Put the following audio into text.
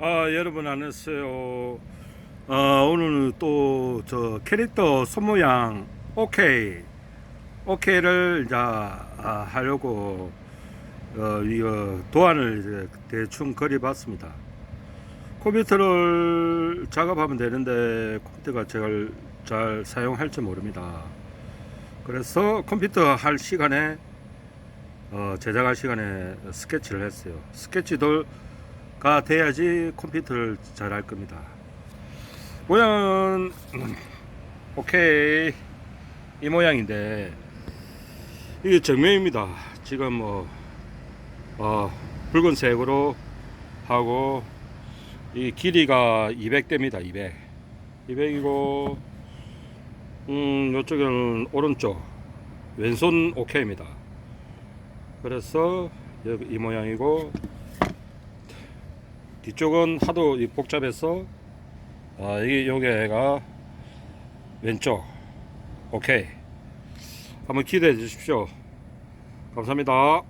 아 여러분 안녕하세요. 아 오늘은 또 저 캐릭터 손모양 오케이 오케이를 이제 아, 하려고 어 이거 도안을 대충 그려봤습니다. 컴퓨터를 작업하면 되는데 컴퓨터가 제가 잘 사용할지 모릅니다. 그래서 컴퓨터 할 시간에 어, 제작할 시간에 스케치를 했어요. 스케치들 가 돼야지 컴퓨터를 잘 할 겁니다. 모양은 음, 오케이 이 모양인데 이게 정면입니다. 지금 뭐 어, 붉은색으로 하고 이 길이가 200대입니다. 200. 200이고 음, 이쪽은 오른쪽 왼손 오케이입니다. 그래서 여기 이 모양이고 뒤쪽은 하도 이 복잡해서 아, 이 요게가 왼쪽. 오케이. 한번 기대해 주십시오. 감사합니다